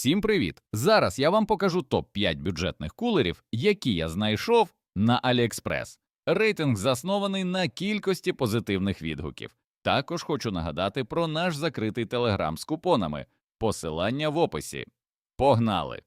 Всім привіт! Зараз я вам покажу топ-5 бюджетних кулерів, які я знайшов на AliExpress. Рейтинг заснований на кількості позитивних відгуків. Також хочу нагадати про наш закритий телеграм з купонами. Посилання в описі. Погнали!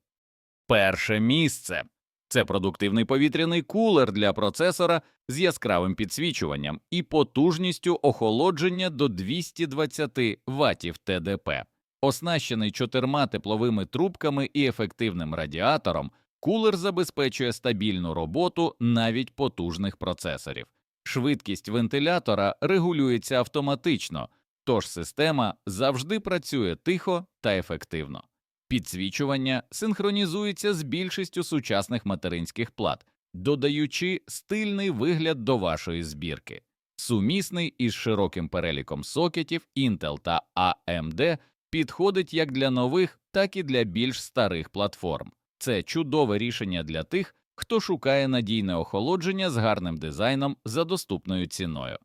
Перше місце це продуктивний повітряний кулер для процесора з яскравим підсвічуванням і потужністю охолодження до 220 Вт ТДП. Оснащений чотирма тепловими трубками і ефективним радіатором, кулер забезпечує стабільну роботу навіть потужних процесорів. Швидкість вентилятора регулюється автоматично, тож система завжди працює тихо та ефективно. Підсвічування синхронізується з більшістю сучасних материнських плат, додаючи стильний вигляд до вашої збірки. Сумісний із широким переліком сокетів Intel та AMD підходить як для нових, так і для більш старих платформ. Це чудове рішення для тих, хто шукає надійне охолодження з гарним дизайном за доступною ціною.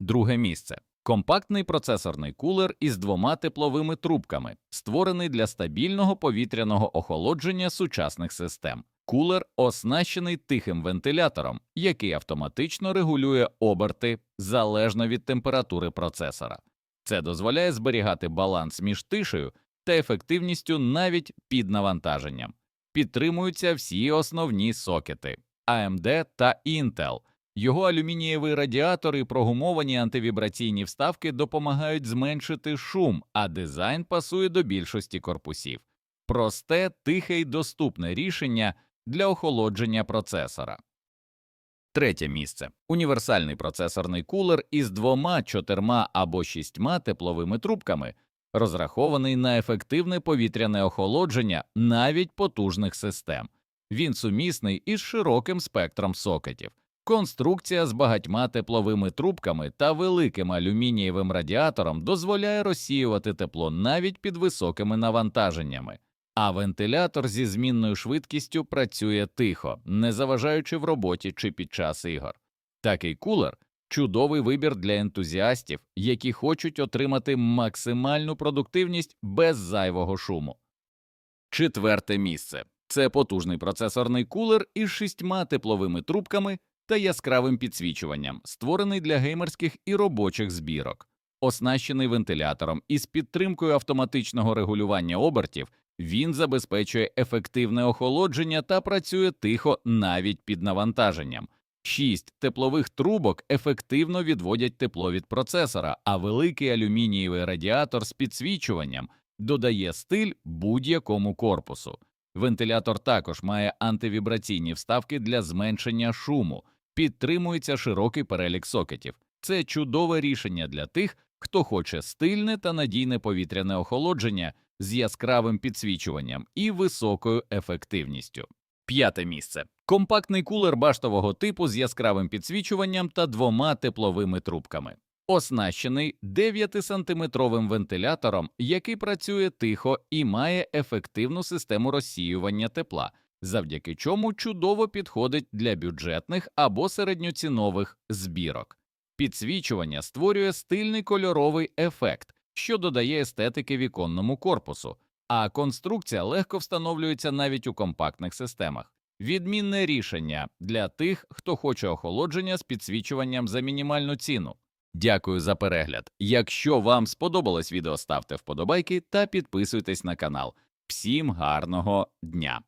Друге місце. Компактний процесорний кулер із двома тепловими трубками, створений для стабільного повітряного охолодження сучасних систем. Кулер оснащений тихим вентилятором, який автоматично регулює оберти залежно від температури процесора. Це дозволяє зберігати баланс між тишею та ефективністю навіть під навантаженням. Підтримуються всі основні сокети AMD та Intel. Його алюмінієвий радіатор і прогумовані антивібраційні вставки допомагають зменшити шум, а дизайн пасує до більшості корпусів. Просте, тихе й доступне рішення для охолодження процесора. Третє місце універсальний процесорний кулер із двома, чотирма або шістьма тепловими трубками, розрахований на ефективне повітряне охолодження навіть потужних систем. Він сумісний із широким спектром сокетів. Конструкція з багатьма тепловими трубками та великим алюмінієвим радіатором дозволяє розсіювати тепло навіть під високими навантаженнями, а вентилятор зі змінною швидкістю працює тихо, не заважаючи в роботі чи під час ігор. Такий кулер чудовий вибір для ентузіастів, які хочуть отримати максимальну продуктивність без зайвого шуму. Четверте місце це потужний процесорний кулер із шістьма тепловими трубками та яскравим підсвічуванням, створений для геймерських і робочих збірок, оснащений вентилятором із підтримкою автоматичного регулювання обертів. Він забезпечує ефективне охолодження та працює тихо навіть під навантаженням. Шість теплових трубок ефективно відводять тепло від процесора, а великий алюмінієвий радіатор з підсвічуванням додає стиль будь-якому корпусу. Вентилятор також має антивібраційні вставки для зменшення шуму, підтримується широкий перелік сокетів. Це чудове рішення для тих, хто хоче стильне та надійне повітряне охолодження з яскравим підсвічуванням і високою ефективністю. П'яте місце компактний кулер баштового типу з яскравим підсвічуванням та двома тепловими трубками, оснащений 9-сантиметровим вентилятором, який працює тихо і має ефективну систему розсіювання тепла, завдяки чому чудово підходить для бюджетних або середньоцінових збірок. Підсвічування створює стильний кольоровий ефект, що додає естетики віконному корпусу, а конструкція легко встановлюється навіть у компактних системах. Відмінне рішення для тих, хто хоче охолодження з підсвічуванням за мінімальну ціну. Дякую за перегляд. Якщо вам сподобалось відео, ставте вподобайки та підписуйтесь на канал. Всім гарного дня!